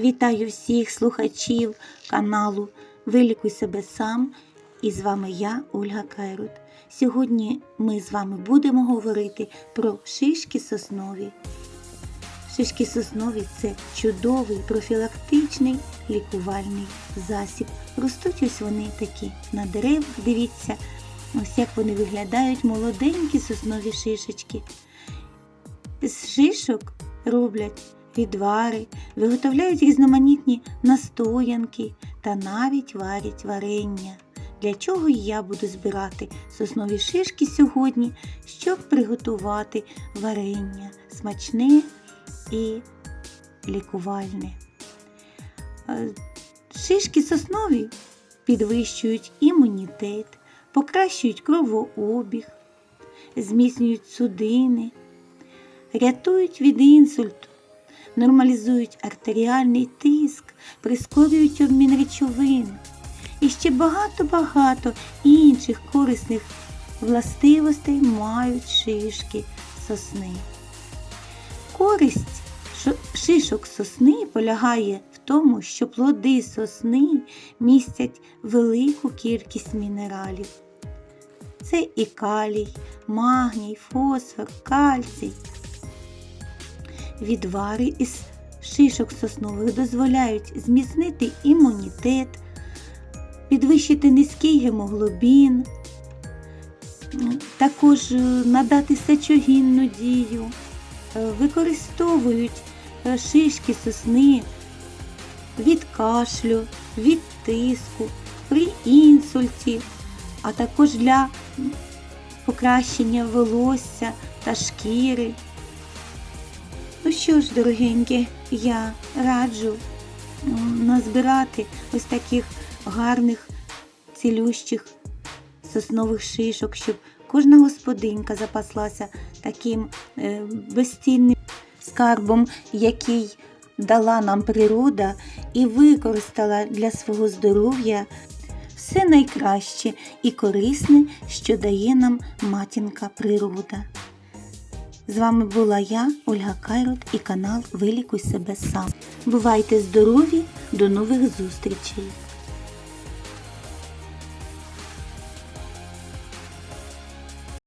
Вітаю всіх слухачів каналу Вилікуй себе сам. І з вами я, Ольга Кайрут. Сьогодні ми з вами будемо говорити про шишки соснові. Шишки соснові це чудовий профілактичний лікувальний засіб. Ростуть ось вони такі на деревах, дивіться, ось як вони виглядають, молоденькі соснові шишечки. З шишок роблять відвари, виготовляють різноманітні настоянки та навіть варять варення. Для чого я буду збирати соснові шишки сьогодні, щоб приготувати варення смачне і лікувальне. Е, Шишки соснові підвищують імунітет, покращують кровообіг, зміцнюють судини, рятують від інсульту, нормалізують артеріальний тиск, прискорюють обмін речовин і ще багато-багато інших корисних властивостей мають шишки сосни. Користь шишок сосни полягає в тому, що плоди сосни містять велику кількість мінералів. Це і калій, магній, фосфор, кальцій. Відвари із шишок соснових дозволяють зміцнити імунітет, підвищити низький гемоглобін, також е, надати сечогінну дію, Е, використовують е, шишки сосни від кашлю, від тиску, при інсульті, а також для покращення волосся та шкіри. Ну що ж, дорогенькі, я раджу назбирати ось таких гарних цілющих соснових шишок, щоб кожна господинка запаслася таким е, безцінним скарбом, який дала нам природа і використала для свого здоров'я все найкраще і корисне, що дає нам матінка природа. З вами була я, Ольга Кайрот і канал Вилікуй себе сам. Бувайте здорові, до нових зустрічей!